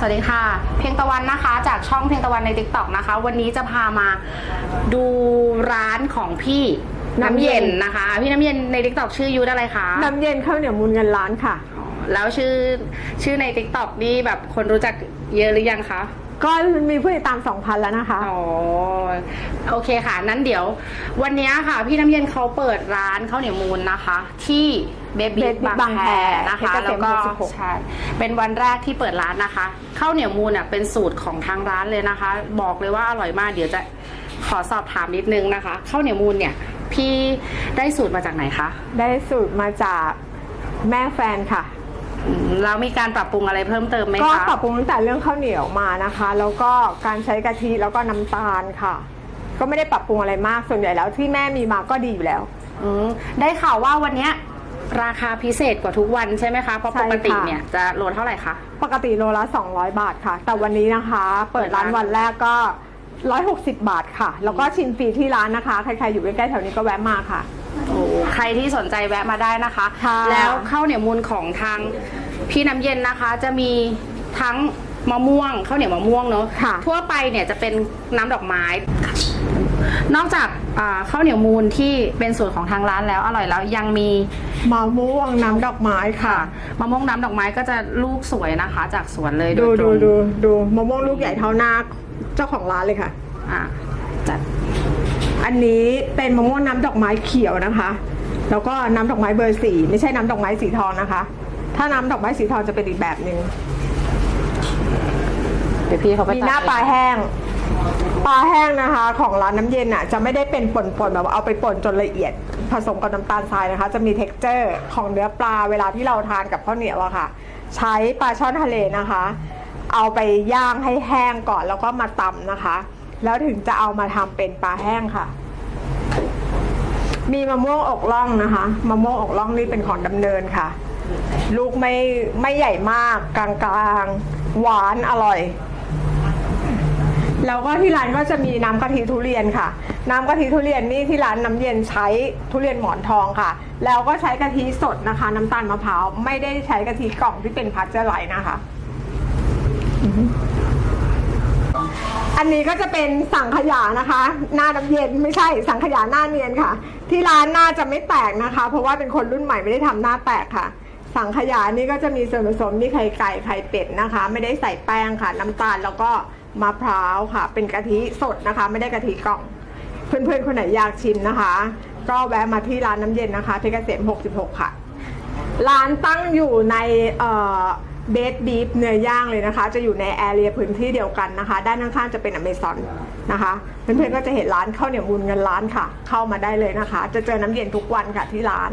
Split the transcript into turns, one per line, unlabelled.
สวัสดีค่ะ เพลงตะวันนะคะ จากช่องเพลงตะวันใน t ิ k t o k นะคะ วันนี้จะพามาดูร้านของพี่น้ำเย็นนะคะ พี่น้ำเย็นใน t ิ k t o k ชื่อยุทธอะไรคะ
น้ำเย็นข้าวเหนียวมูลเงินล้านค่ะ
แล้วชื่อชื่อใน t ิ k t o k นี่แบบคนรู้จักเยอะหรือยังคะ
ก็มีผู้ติดตาม 2,000 แล้วนะคะ
อ๋อโอเคค่ะ นั้นเดี๋ยว วันนี้ค่ะ พี่น้ำเย็นเขาเปิดร้านข้าวเหนียวมูลนะคะ ที่ เบบี้
Baby
บาง
บาง
แพ
แพ
นะคะ
เพชรเกษม
แล้วก็
66
ใช่เป็นวันแรกที่เปิดร้านนะคะข้าวเหนียวมูลเนี่ยเป็นสูตรของทางร้านเลยนะคะ บอกเลยว่าอร่อยมากเดี๋ยวจะขอสอบถามนิดนึงนะคะข้าวเหนียวมูลเนี่ยพี่ได้สูตรมาจากไหนคะ
ได้สูตรมาจากแม่แฟนค่ะ
อืมแล้วมีการปรับปรุงอะไรเพิ่มเติมไหม
ก็
คะ
ปรับปรุงตั้งแต่เรื่องข้าวเหนียวมานะคะ แล้วก็การใช้กะทิแล้วก็น้ำตาลค่ะ ก็ไม่ได้ปรับปรุงอะไรมากส่วนใหญ่แล้วที่แม่มีมาก็ดีอยู่แล้ว
อืมได้ข่าวว่าวันเนี้ย ราคาพิเศษกว่าทุกวันใช่ไหมคะ เพราะ
ใช่
ปกติ
ค่ะ
เนี่ยจะโลเท่าไหร่คะ
ปกติโลละ 200 บาทค่ะ แต่วันนี้นะคะ เปิดร้านวันแรกก็ 160 บาทค่ะ แล้วก็ชิมฟรีที่ร้านนะคะ ใครๆอยู่ใกล้ๆแถวนี้ก็แวะมาค่ะ
โอ้ใครที่สนใจแวะมาได้นะคะ
ค่ะ
แล้วข้าวเหนียวมูลของทางพี่น้ำเย็นนะคะ จะมีทั้งมะม่วงข้าวเหนียวมะม่วงเนอะ
ค่ะ
ทั่วไปเนี่ยจะเป็นน้ำดอกไม้ นอกจากอ่าข้าวเหนียวมูลที่เป็นส่วนของทางร้านแล้วอร่อยแล้วยังมี
มะม่วงน้ำดอกไม้ค่ะ
มะม่วงน้ำดอกไม้ก็จะลูกสวยนะคะ จากสวนเลย
ดู
โยตร
ดู
ง
ดูดูมะม่วงลูกใหญ่เท่าหน้าเจ้าของร้านเลยค่ะ
อะจัด
อันนี้เป็นมะม่วงน้ำดอกไม้เขียวนะคะ แล้วก็น้ำดอกไม้เบอร์สี่ไม่ใช่น้ำดอกไม้สีทองนะคะ ถ้าน้ำดอกไม้สีทองจะเป็นอีกแบบหนึ่ง
เดี๋ยวพี่เขาไป
มีหน้าปลาแห้ง ปลาแห้งนะคะของร้านน้ำเย็นอะจะไม่ได้เป็นป่นๆแบบว่าเอาไปป่นจนละเอียด ผสมกับน้ำตาลทรายนะคะ จะมี t e x t อร์ของเนื้อปลาเวลาที่เราทานกับข้าวเหนียวอะค่ะ ใช้ปลาช่อนทะเลนะคะ เอาไปย่างให้แห้งก่อนแล้วก็มาตำนะคะ แล้วถึงจะเอามาทำเป็นปลาแห้งค่ะ มีมะม่วงอกล่องนะคะมะม่วงอกล่องนี่เป็นของดำเนินค่ะ ลูกไม่ไม่ใหญ่มากกลางๆ หวานอร่อย แล้วก็ที่ร้านก็จะมีน้ำกะทิทุเรียนค่ะ น้ำกะทิทุเรียนนี่ที่ร้านน้ำเย็นใช้ทุเรียนหมอนทองค่ะ แล้วก็ใช้กะทิสดนะคะ น้ำตาลมะพร้าวไม่ได้ใช้กะทิกล่องที่เป็นพัชเจอร์ไลท์นะคะ อันนี้ก็จะเป็นสังขยานะคะ หน้าน้ำเย็นไม่ใช่สังขยาหน้าเนียนค่ะ ที่ร้านหน้าจะไม่แตกนะคะ เพราะว่าเป็นคนรุ่นใหม่ไม่ได้ทำหน้าแตกค่ะสังขยานี่ก็จะมีส่วนผสมมีไข่ไก่ไข่เป็ดนะคะ ไม่ได้ใส่แป้งค่ะ น้ำตาลแล้วก็ มะพร้าวค่ะ เป็นกะทิสดนะคะ ไม่ได้กะทิกล่อง เพื่อนๆ คนไหนอยากชิมนะคะ ก็แวะมาที่ร้านน้ำเย็นนะคะเพชรเกษม 66 ค่ะ ร้านตั้งอยู่ในเบสบีฟเนื้อย่างเลยนะคะ จะอยู่ในแอเรียพื้นที่เดียวกันนะคะ ด้านข้างๆจะเป็นอเมซอนนะคะ เพื่อนๆก็จะเห็นร้านข้าวเหนียวมูลเงินร้านค่ะ เข้ามาได้เลยนะคะ จะเจอน้ำเย็นทุกวันค่ะที่ร้าน